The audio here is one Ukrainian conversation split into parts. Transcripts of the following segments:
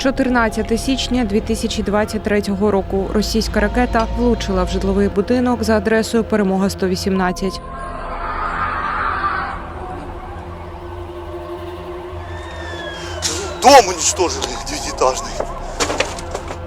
14 січня 2023 року російська ракета влучила в житловий будинок за адресою Перемога 118. Дом уничтожили девятиэтажный.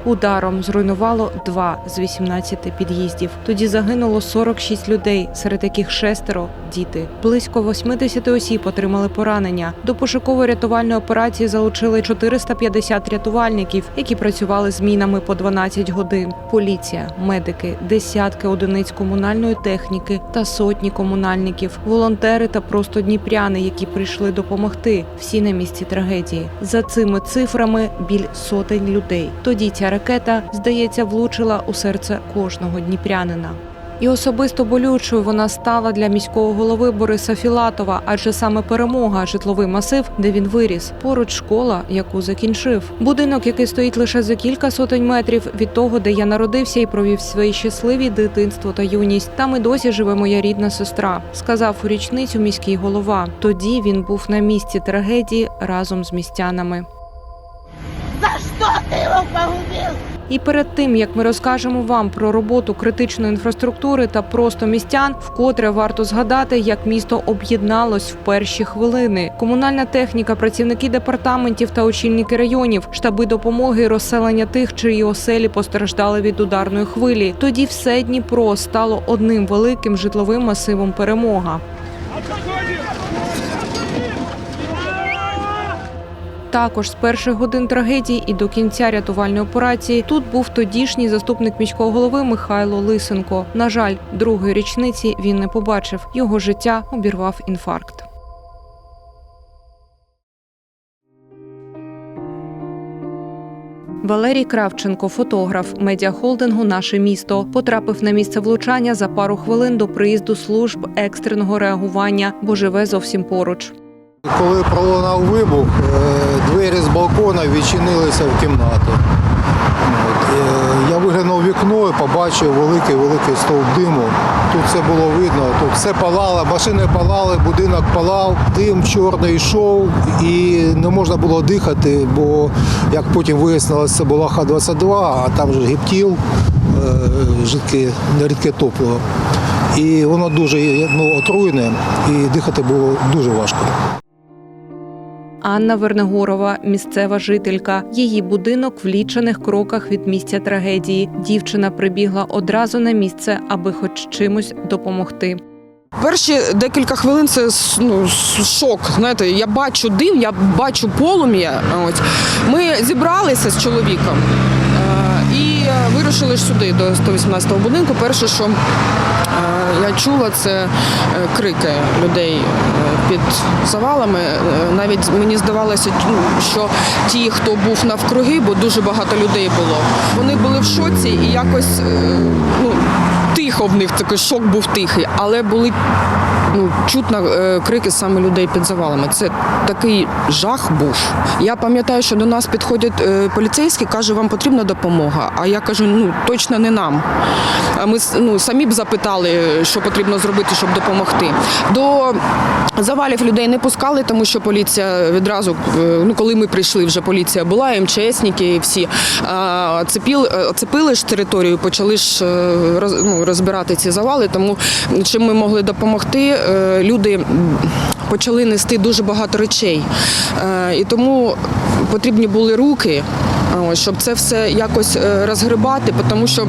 Ударом зруйнувало два з 18 під'їздів. Тоді загинуло 46 людей, серед яких шестеро діти. Близько 80 осіб отримали поранення. До пошуково-рятувальної операції залучили 450 рятувальників, які працювали змінами по 12 годин. Поліція, медики, десятки одиниць комунальної техніки та сотні комунальників, волонтери та просто дніпряни, які прийшли допомогти. Всі на місці трагедії. За цими цифрами біль сотень людей. Тоді ця ракета, здається, влучила у серце кожного дніпрянина. І особисто болючою вона стала для міського голови Бориса Філатова, адже саме перемога житловий масив, де він виріс, поруч школа, яку закінчив. Будинок, який стоїть лише за кілька сотень метрів від того, де я народився і провів свої щасливі дитинство та юність. Там і досі живе моя рідна сестра, сказав у річницю міський голова. Тоді він був на місці трагедії разом з містянами. І перед тим як ми розкажемо вам про роботу критичної інфраструктури та просто містян, вкотре варто згадати, як місто об'єдналось в перші хвилини. Комунальна техніка, працівники департаментів та очільники районів, штаби допомоги розселення тих, чиї оселі постраждали від ударної хвилі. Тоді все Дніпро стало одним великим житловим масивом перемога. Також з перших годин трагедії і до кінця рятувальної операції тут був тодішній заступник міського голови Михайло Лисенко. На жаль, другої річниці він не побачив. Його життя обірвав інфаркт. Валерій Кравченко, фотограф медіахолдингу Наше місто, потрапив на місце влучання за пару хвилин до приїзду служб екстреного реагування, бо живе зовсім поруч. Коли пролунав вибух, е, двері з балкона відчинилися в кімнату. Е, Я виглянув вікно і побачив великий-великий стовп диму. Тут все було видно, тут все палало, машини палали, будинок палав, дим чорний йшов і не можна було дихати, бо, як потім вияснилося, це була Х-22, а там же гептіл, е, жидке, нерідке топливо. І воно дуже ну, отруєне, і дихати було дуже важко. Анна Вернегорова, місцева жителька. Її будинок в лічених кроках від місця трагедії. Дівчина прибігла одразу на місце, аби хоч чимось допомогти. Перші декілька хвилин це ну, шок. Знаєте, я бачу дим, я бачу полум'я. Ось ми зібралися з чоловіком е, і вирушили сюди до 118-го будинку. Перше, що е, я чула, це е, крики людей е, під завалами. Е, Навіть мені здавалося, ну, що ті, хто був навкруги, бо дуже багато людей було. Вони були в шоці і якось ну, тихо в них такий шок був тихий, але були ну, чутно е, крики саме людей під завалами. Це такий жах був. Я пам'ятаю, що до нас підходять е, поліцейські, каже, вам потрібна допомога. А я кажу, ну точно не нам. А ми ну, самі б запитали, що потрібно зробити, щоб допомогти. До завалів людей не пускали, тому що поліція відразу, е, ну коли ми прийшли, вже поліція була, МЧСники всі а, цепіли, оцепили ж територію, почали ж ну, розбирати ці завали. Тому чим ми могли допомогти, люди почали нести дуже багато речей. Е, І тому потрібні були руки. Щоб це все якось е, розгребати, тому що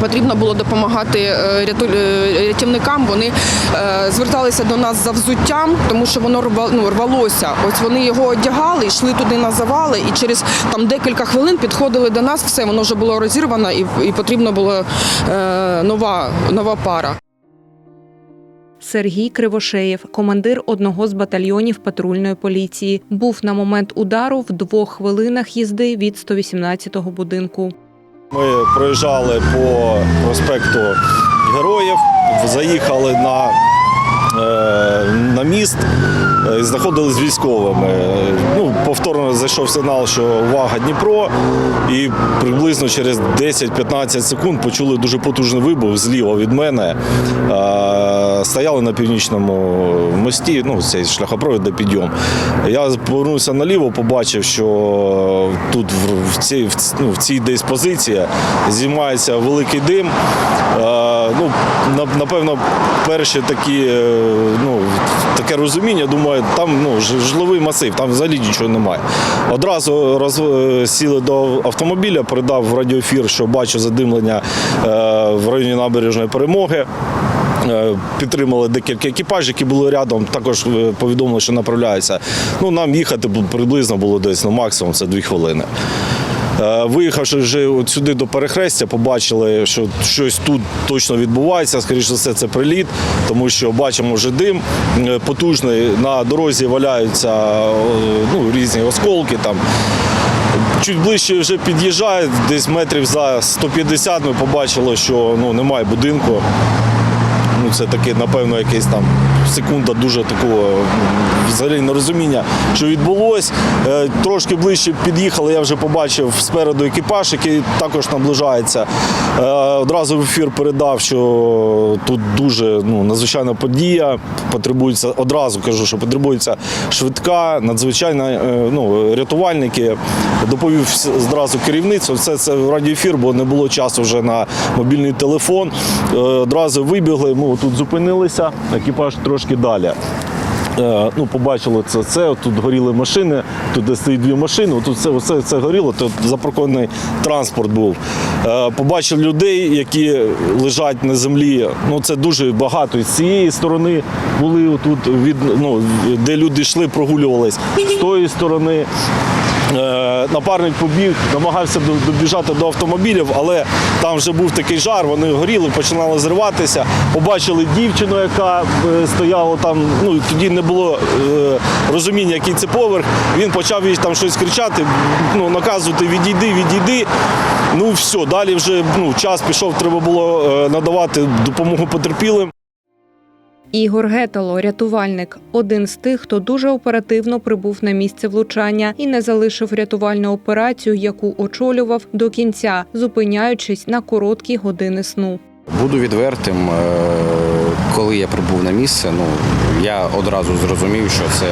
потрібно було допомагати е, е, рятівникам. Вони е, зверталися до нас за взуттям, тому що воно ну, рвалося. Ось вони його одягали, йшли туди на завали, і через там декілька хвилин підходили до нас. Все воно вже було розірвано, і, потрібна була е, нова, нова пара. Сергій Кривошеєв, командир одного з батальйонів патрульної поліції, був на момент удару в двох хвилинах їзди від 118-го будинку. Ми проїжджали по проспекту Героїв, заїхали на, е, на міст е, і знаходились з військовими. Ну, повторно зайшов сигнал, що увага Дніпро, і приблизно через 10-15 секунд почули дуже потужний вибух зліва від мене. Стояли на північному мості, ну, цей шляхопровід де підйом. Я повернувся наліво, побачив, що тут в, цій, ну, в цій десь позиції знімається великий дим. Е, ну, напевно, перші такі, е, ну, таке розуміння, думаю, там ну, житловий масив, там взагалі нічого немає. Одразу роз, е, сіли до автомобіля, передав в радіоефір, що бачу задимлення в районі набережної перемоги. Е, Підтримали декілька екіпажів, які були рядом. Також е, повідомили, що направляються. Ну, нам їхати приблизно було десь ну, максимум це дві хвилини. Е, Виїхавши вже от сюди до перехрестя, побачили, що щось тут точно відбувається. Скоріше за все, це приліт, тому що бачимо вже дим потужний. На дорозі валяються ну, різні осколки. Там. Чуть ближче вже під'їжджає, десь метрів за 150 ми побачили, що ну, немає будинку. Ну, це таке, напевно, якесь там секунда дуже такого взагалі нерозуміння, що відбулось. Е, Трошки ближче під'їхали, я вже побачив спереду екіпаж, який також наближається. Е, Одразу в ефір передав, що тут дуже ну, надзвичайна подія. Потребується, одразу кажу, що потребується швидка, надзвичайна е, ну, рятувальники. Доповів зразу керівництво. Все це в радіоефір, бо не було часу вже на мобільний телефон. Одразу вибігли, ми тут зупинилися, екіпаж трошки далі. Е, Ну, побачили це, це. Тут горіли машини, тут стоїть дві машини, тут це, все це горіло, тут запаркований транспорт був. Е, Побачив людей, які лежать на землі. Ну, це дуже багато. І з цієї сторони були тут, від, ну, де люди йшли, прогулювались. З тої сторони. Е, Напарник побіг, намагався добіжати до автомобілів, але там вже був такий жар, вони горіли, починали зриватися. Побачили дівчину, яка е, стояла там. Ну тоді не було е, розуміння, який це поверх. Він почав їй там щось кричати, ну наказувати відійди, відійди. Ну все, далі вже ну, час пішов, треба було надавати допомогу потерпілим. Ігор Гетало, рятувальник, один з тих, хто дуже оперативно прибув на місце влучання і не залишив рятувальну операцію, яку очолював до кінця, зупиняючись на короткі години сну. Буду відвертим, е, коли я прибув на місце, ну я одразу зрозумів, що це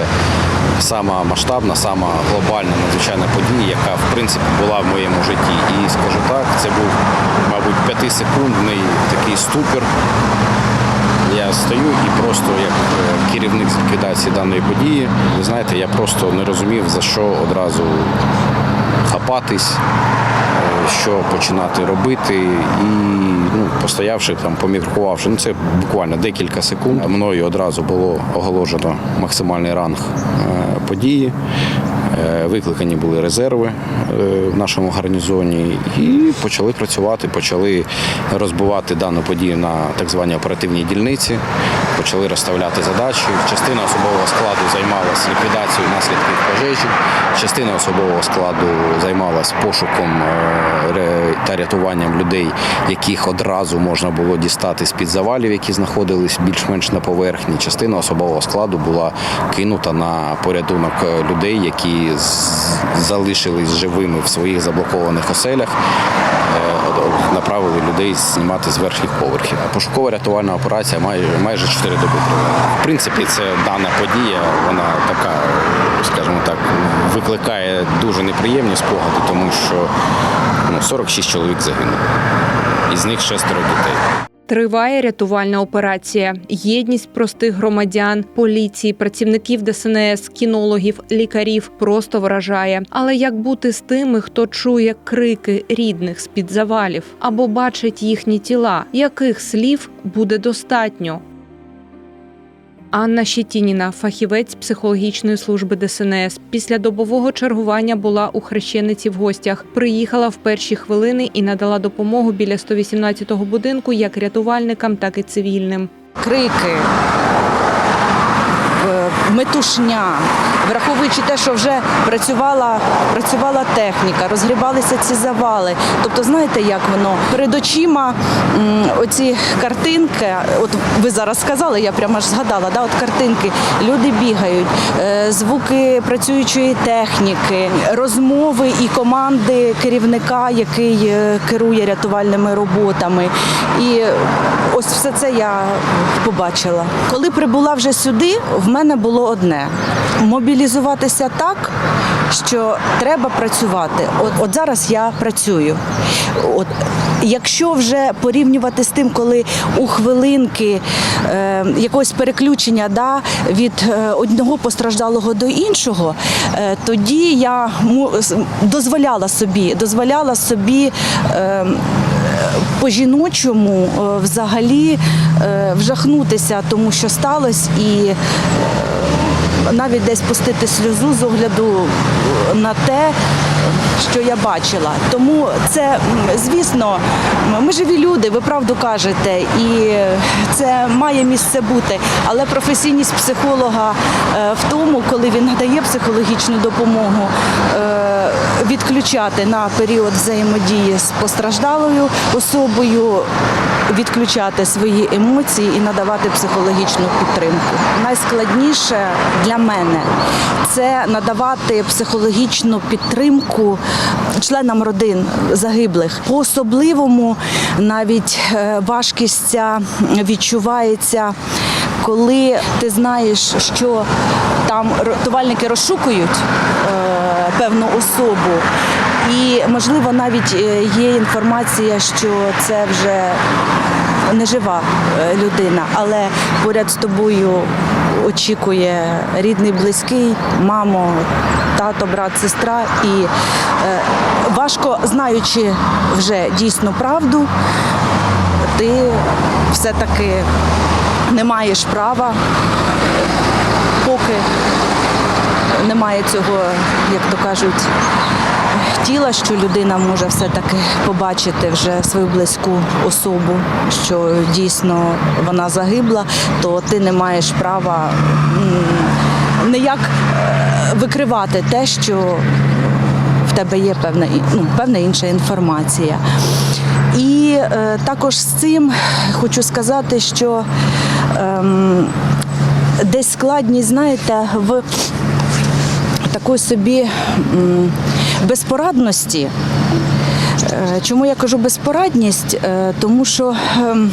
сама масштабна, сама глобальна надзвичайна подія, яка в принципі була в моєму житті. І скажу так, це був, мабуть, п'ятисекундний такий ступір. Я стою і просто як е, керівник з ліквідації даної події, ви знаєте, я просто не розумів, за що одразу хапатись, е, що починати робити. І ну, постоявши там, поміркувавши, ну це буквально декілька секунд. Мною одразу було оголошено максимальний ранг е, події. Е, Викликані були резерви е, в нашому гарнізоні і почали працювати, почали розбивати дану подію на так звані оперативні дільниці, почали розставляти задачі. Частина особового складу займалася ліквідацією наслідків пожежі, частина особового складу займалась пошуком е, та рятуванням людей, яких одразу можна було дістати з-під завалів, які знаходились більш-менш на поверхні. Частина особового складу була кинута на порятунок е, людей, які залишились живими в своїх заблокованих оселях. Е, Направили людей знімати з верхніх поверхів. Пошукова рятувальна операція майже майже 4 доби тривала. В принципі, це дана подія, вона така, скажімо так, викликає дуже неприємні спогади, тому що ну, 46 чоловік загинуло. Із них шестеро дітей. Триває рятувальна операція. Єдність простих громадян, поліції, працівників ДСНС, кінологів, лікарів просто вражає. Але як бути з тими, хто чує крики рідних з під завалів або бачить їхні тіла? Яких слів буде достатньо? Анна Щетініна, фахівець психологічної служби ДСНС, після добового чергування була у хрещениці в гостях. Приїхала в перші хвилини і надала допомогу біля 118-го будинку як рятувальникам, так і цивільним. крики, метушня, враховуючи те, що вже працювала, працювала техніка, розгрібалися ці завали. Тобто, знаєте, як воно перед очима оці картинки, от ви зараз сказали, я прямо ж згадала, да, от картинки, люди бігають, е, звуки працюючої техніки, розмови і команди керівника, який е, керує рятувальними роботами. І ось все це я побачила. Коли прибула вже сюди, в мене було одне: мобілізуватися так, що треба працювати. От, от зараз я працюю. От, якщо вже порівнювати з тим, коли у хвилинки е, якогось переключення да, від е, одного постраждалого до іншого, е, тоді я дозволяла собі, дозволяла собі. Е, по-жіночому е, взагалі е, вжахнутися тому, що сталося, і е, навіть десь пустити сльозу з огляду на те, що я бачила. Тому це, звісно, ми живі люди, ви правду кажете, і це має місце бути. Але професійність психолога е, в тому, коли він надає психологічну допомогу, е, відключати на період взаємодії з постраждалою особою, відключати свої емоції і надавати психологічну підтримку. Найскладніше для мене це надавати психологічну підтримку членам родин загиблих. По особливому навіть е, важкість відчувається. Коли ти знаєш, що там рятувальники розшукують е, певну особу, і можливо навіть е, є інформація, що це вже не жива е, людина, але поряд з тобою очікує рідний, близький, мамо, тато, брат, сестра. І е, важко, знаючи вже дійсно правду, ти все-таки не маєш права, поки немає цього, як то кажуть, тіла, що людина може все-таки побачити вже свою близьку особу, що дійсно вона загибла, то ти не маєш права ніяк е, викривати те, що в тебе є певна, ну, певна інша інформація. І е, також з цим хочу сказати, що ем, десь складність, знаєте, в такої собі м, безпорадності. Е, Чому я кажу безпорадність? Е, Тому що ем,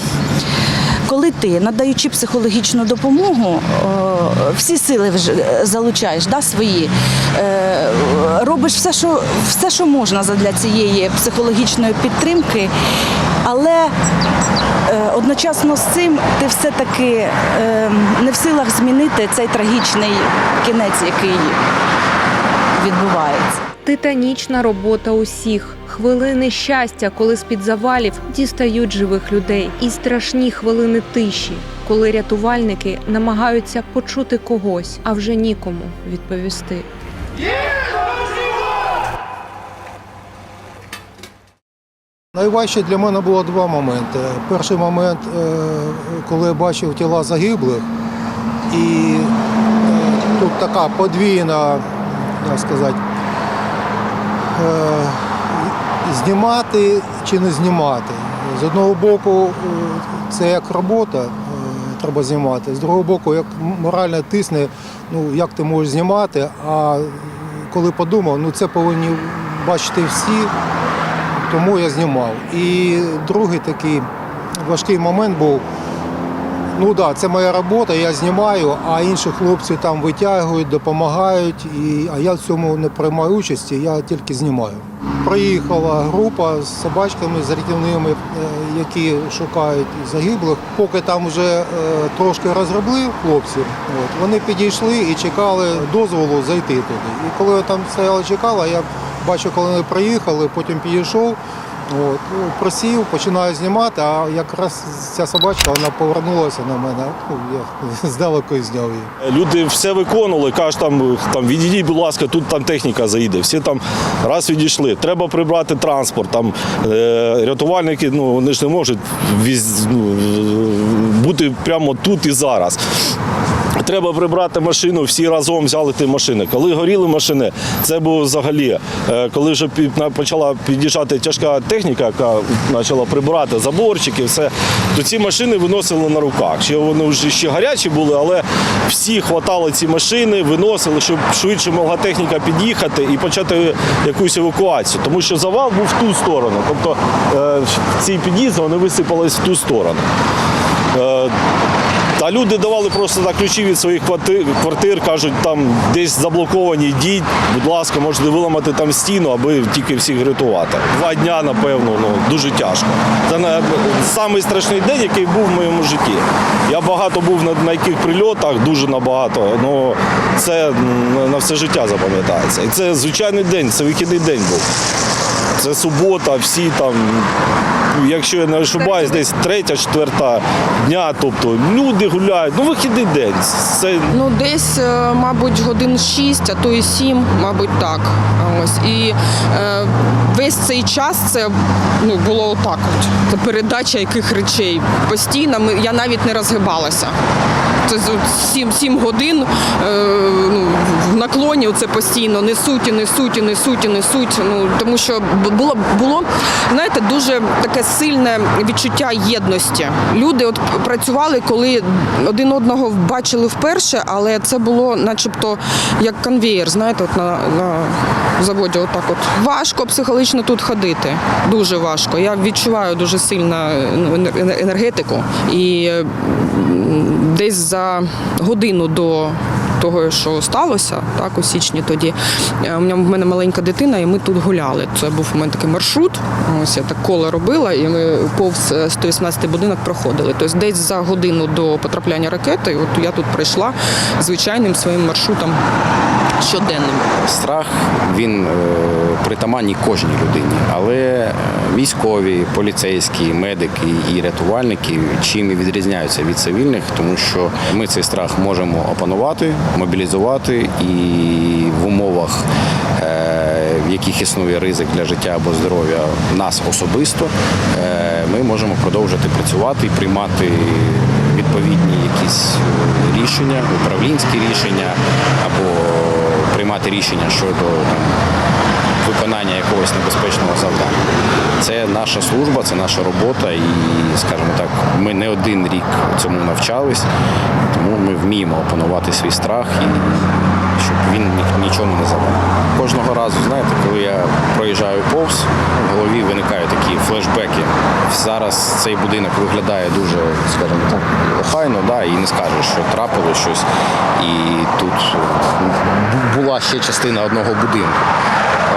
коли ти, надаючи психологічну допомогу, всі сили вже залучаєш да, свої, е, робиш все, що, все, що можна для цієї психологічної підтримки, але одночасно з цим ти все-таки е, не в силах змінити цей трагічний кінець, який відбувається. Титанічна робота усіх. Хвилини щастя, коли з-під завалів дістають живих людей, і страшні хвилини тиші, коли рятувальники намагаються почути когось, а вже нікому відповісти. Найважче для мене було два моменти. Перший момент, е, коли я бачив тіла загиблих, і е, тут така подвійна, як сказати, знімати чи не знімати. З одного боку, е, це як робота, е, треба знімати. З другого боку, як морально тисне, ну як ти можеш знімати, а коли подумав, ну це повинні бачити всі тому я знімав. І другий такий важкий момент був. Ну так, да, це моя робота, я знімаю, а інші хлопці там витягують, допомагають, і, а я в цьому не приймаю участі, я тільки знімаю. Приїхала група з собачками, з рятівними, е, які шукають загиблих. Поки там вже е, трошки розробили хлопці, от, вони підійшли і чекали дозволу зайти туди. І коли я там стояла, чекала, я бачу, коли вони приїхали, потім підійшов. От, ну, просів, починаю знімати, а якраз ця собачка вона повернулася на мене. Ну, я здалеку зняв її. Люди все виконували, кажуть, там, там відійдіть, будь ласка, тут там техніка заїде. Всі там раз відійшли. Треба прибрати транспорт. Там е, рятувальники, ну вони ж не можуть віз, ну, бути прямо тут і зараз. Треба прибрати машину, всі разом взяли ті машини. Коли горіли машини, це було взагалі. е, Коли вже почала під'їжджати тяжка техніка, яка почала прибирати заборчики, все, то ці машини виносили на руках. Ще вони вже ще гарячі були, але всі хватали ці машини, виносили, щоб швидше могла техніка під'їхати і почати якусь евакуацію. Тому що завал був в ту сторону. Тобто е, ці під'їзди вони висипались в ту сторону. Та люди давали просто на ключі від своїх квартир, кажуть, там десь заблоковані, йдіть, будь ласка, можете виламати там стіну, аби тільки всіх рятувати. Два дня, напевно, ну дуже тяжко. Це на самий страшний день, який був в моєму житті. Я багато був на, на яких прильотах, дуже набагато. Ну це на все життя запам'ятається. І це звичайний день, це вихідний день був. Це субота, всі там, якщо я не ошибаюсь, десь третя, четверта дня, тобто люди гуляють. Ну, вихідний день. Це Ну, десь, е, мабуть, годин шість, а то і сім, мабуть, так. Ось. І е, весь цей час це ну, було отак от. Це передача яких речей. Постійно ми, я навіть не розгибалася. Це з- 7, 7 годин е, ну, в наклоні це постійно несуть і несуть і несуть і несуть. Ну, тому що було, було, знаєте, дуже таке сильне відчуття єдності. Люди от працювали, коли один одного бачили вперше, але це було начебто як конвеєр, знаєте, от на, на заводі. Отак от. Важко психологічно тут ходити. Дуже важко. Я відчуваю дуже сильно ну, енергетику. І десь за годину до того, що сталося, так у січні тоді. е, У мене маленька дитина, і ми тут гуляли. Це був у мене такий маршрут. Ось я так коло робила, і ми повз е, 118 будинок проходили. Тобто десь за годину до потрапляння ракети, от я тут прийшла звичайним своїм маршрутом щоденним. Страх він е, притаманний кожній людині, але е, військові, поліцейські, медики і рятувальники чим і відрізняються від цивільних, тому що ми цей страх можемо опанувати, мобілізувати і в умовах, е, в яких існує ризик для життя або здоров'я нас особисто, е, ми можемо продовжити працювати і приймати відповідні якісь рішення, управлінські рішення або приймати рішення щодо виконання якогось небезпечного завдання. Це наша служба, це наша робота, і, скажімо так, ми не один рік цьому навчались, тому ми вміємо опанувати свій страх і щоб він ні- нічому не завадив. Кожного разу, знаєте, коли я проїжджаю повз, в голові виникають такі флешбеки. Зараз цей будинок виглядає дуже, скажімо так, охайно, да, і не скажеш, що трапилось щось. І тут була ще частина одного будинку.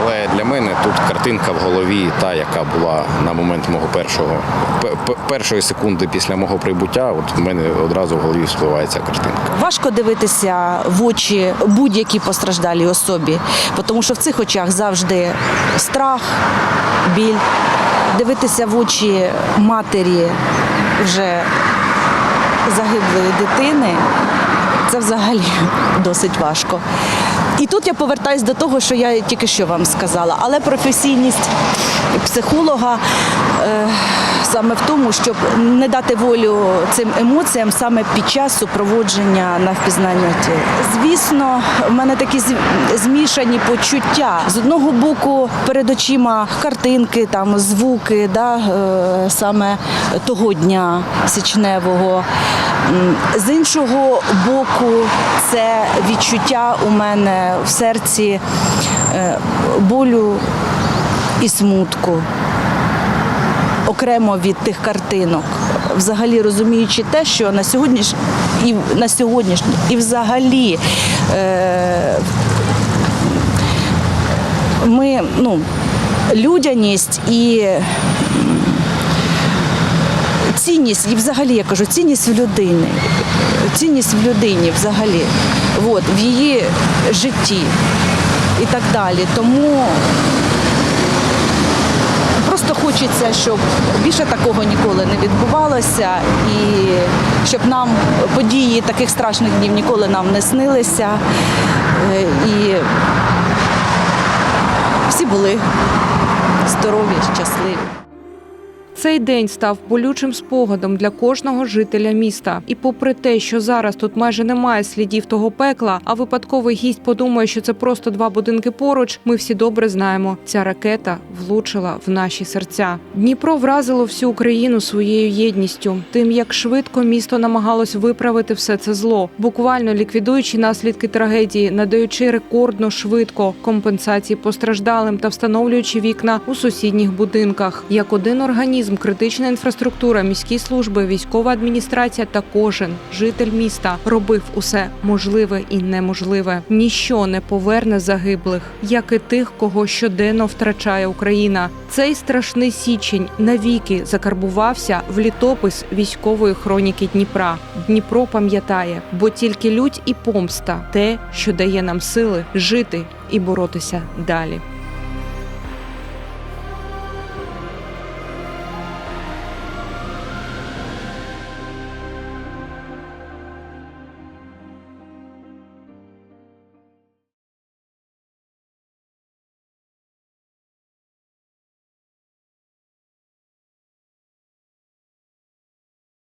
Але для мене тут картинка в голові, та, яка була на момент мого першого пе- пе- першої секунди після мого прибуття, от в мене одразу в голові спливає ця картинка. Важко дивитися в очі будь-якій постраждалій особі, тому що в цих очах завжди страх, біль. Дивитися в очі матері вже загиблої дитини це взагалі досить важко. І тут я повертаюсь до того, що я тільки що вам сказала. Але професійність психолога е, саме в тому, щоб не дати волю цим емоціям саме під час супроводження на впізнання тіл. Звісно, в мене такі змішані почуття. З одного боку, перед очима картинки, там звуки, да, е, саме того дня січневого. З іншого боку, це відчуття у мене в серці е, болю і смутку окремо від тих картинок, взагалі розуміючи те, що на сьогоднішній і на сьогоднішній, і взагалі е, ми ну, людяність і цінність, і взагалі я кажу, цінність в людини, цінність в людині взагалі, от, в її житті і так далі. Тому Просто хочеться, щоб більше такого ніколи не відбувалося, і щоб нам події таких страшних днів ніколи нам не снилися. Е, І всі були здорові, щасливі. Цей день став болючим спогадом для кожного жителя міста. І попри те, що зараз тут майже немає слідів того пекла, а випадковий гість подумає, що це просто два будинки поруч. Ми всі добре знаємо, ця ракета влучила в наші серця. Дніпро вразило всю Україну своєю єдністю, тим як швидко місто намагалось виправити все це зло, буквально ліквідуючи наслідки трагедії, надаючи рекордно швидко компенсації постраждалим та встановлюючи вікна у сусідніх будинках. Як один організм туризм, критична інфраструктура, міські служби, військова адміністрація та кожен житель міста робив усе можливе і неможливе. Ніщо не поверне загиблих, як і тих, кого щоденно втрачає Україна. Цей страшний січень навіки закарбувався в літопис військової хроніки Дніпра. Дніпро пам'ятає, бо тільки лють і помста те, що дає нам сили жити і боротися далі.